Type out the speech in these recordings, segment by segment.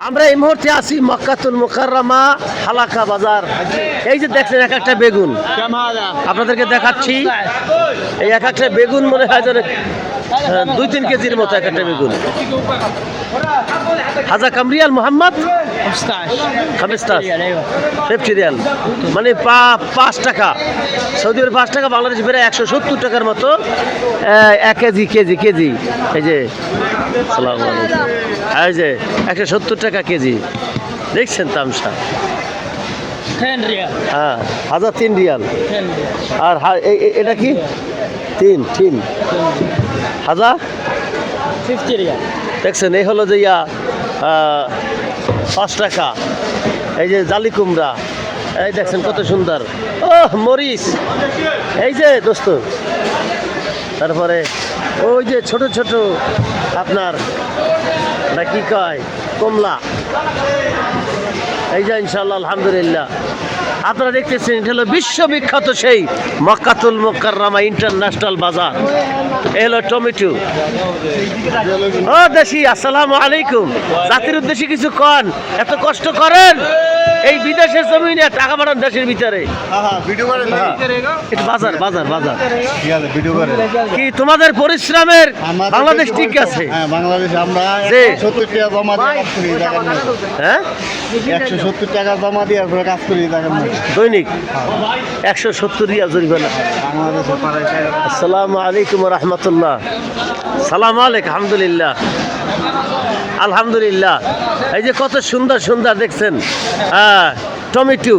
আমরা এই মুহূর্তে আছি মক্কাতুল মুকাররমা হালাকা বাজার। এই যে দেখছেন এক একটা বেগুন। আপনাদেরকে দেখাচ্ছি। এই এক একটা বেগুন মনে হয় দুই তিন কেজির মতো এক একটা বেগুন হাজা কামরিয়াল মোহাম্মদ? খামিস্তাস ফিফটি রিয়াল। মানে পাঁচ টাকা। সৌদি আরব পাঁচ টাকা বাংলাদেশ বেড়ে একশো সত্তর টাকার মতো এক কেজি কেজি কেজি। এই যে সালাম এই যে একশো সত্তর টাকা কেজি। দেখছেন তামসা? হ্যাঁ হাজার তিন রিয়াল। আর এটা কি? তিন তিন। হাজার? Fifty riyal. দেখছেন এই হলো যে ইয়া পাঁচ টাকা। এই যে জালি কুমড়া। এই দেখছেন কত সুন্দর। ও মরিচ। এই যে দোস্ত। তারপরে ওই যে ছোট ছোট আপনার না কি কয়? কমলা। এই যে ইনশাল্লাহ আলহামদুলিল্লাহ। আপনারা দেখতেছেন এটা হলো বিশ্ববিখ্যাত সেই মক্কাতুল মোকাররামা ইন্টারন্যাশনাল বাজার। এ হলো টমেটো। ও দেশি আসসালামু আলাইকুম। জাতির উদ্দেশ্যে কিছু কন এত কষ্ট করেন? এই বিদেশের জমিনে টাকা পাঠান দেশের ভিতরে। হ্যাঁ। বাজার বাজার বাজার। কি তোমাদের পরিশ্রমের বাংলাদেশ ঠিক আছে? বাংলাদেশ আমরা সত্তর টাকা জমা দিয়ে কাজ করি দেখেন হ্যাঁ একশো সত্তর টাকা জমা দিয়ে কাজ করি দেখেন। দৈনিক একশো সত্তর রিয়া জরিমানা। আসসালামু আলাইকুম রহমতুল্লাহ। সালাম আলাইক আলহামদুলিল্লাহ। আলহামদুলিল্লাহ। এই যে কত সুন্দর সুন্দর দেখছেন হ্যাঁ টমেটো।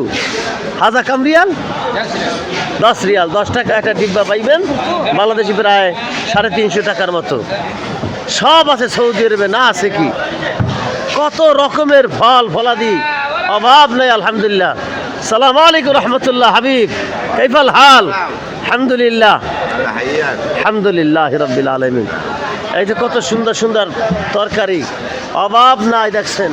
হাজা কাম রিয়াল? দশ রিয়াল, দশ টাকা একটা ডিব্বা পাইবেন। বাংলাদেশি প্রায় সাড়ে তিনশো টাকার মতো। সব আছে সৌদি আরবে, না আছে কি? কত রকমের ফল, ফলাদি। অভাব নেই, আলহামদুলিল্লাহ। সালাম আলাইকুম রহমতুল্লাহ, হাবিব। কেফাল হাল? আলহামদুলিল্লাহ। আলহামদুলিল্লাহ রব্বিল আলমিন। এই যে কত সুন্দর সুন্দর তরকারি। অভাব নাই দেখছেন।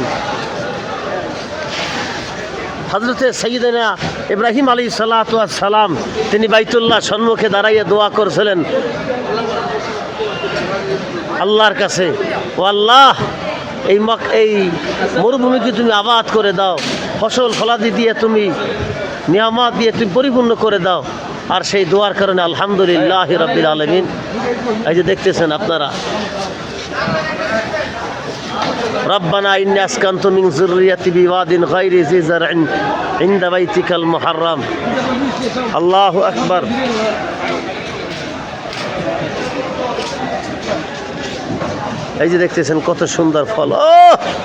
হজরতে সঈদিনা ইব্রাহিম আলী সালাম, তিনি বাইতুল্লাহ সম্মুখে দাঁড়াইয়ে দোয়া করছিলেন। আল্লাহর কাছে। ও আল্লাহ এই মক, এই মরুভূমিকে তুমি আবাদ করে দাও। ফসল ফলাদি দিয়ে তুমি নিয়ামত দিয়ে তুমি পরিপূর্ণ করে দাও আর সেই দোয়ার কারণে আলহামদুলিল্লাহ রব্বিল আলমিন এই যে দেখতেছেন আপনারা ربنا إني أسكنت من ذريتي بواد غير ذي زرع عند بيتك المحرم الله أكبر এই যে দেখতেছেন কত সুন্দর ফল ও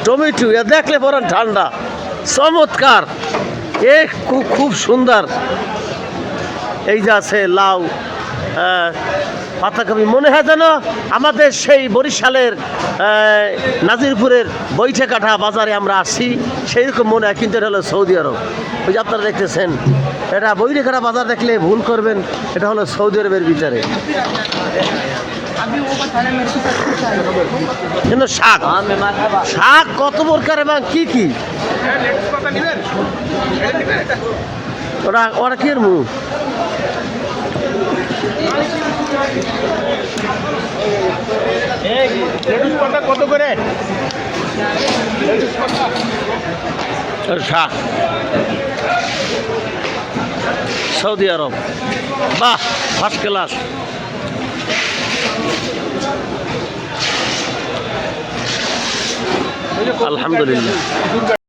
টমেটো এ দেখলে পরে ঠান্ডা চমৎকার। এ খুব খুব সুন্দর। এই যে আছে লাউ পাতাকপি। মনে হয় যেন আমাদের সেই বরিশালের নাজিরপুরের বৈঠেকাঠা বাজারে আমরা আসছি। সেই রকম মনে হয়, কিন্তু এটা হলো সৌদি আরব। ওই যে আপনারা দেখতেছেন, এটা বৈঠেকাঠা বাজার দেখলে ভুল করবেন, এটা হলো সৌদি আরবের ভিতরে। কিন্তু শাক শাক কত প্রকার এবং কি কি? ওরা ওরা কি কত করে সৌদি আরব। বাহ ফার্স্ট ক্লাস আলহামদুলিল্লাহ।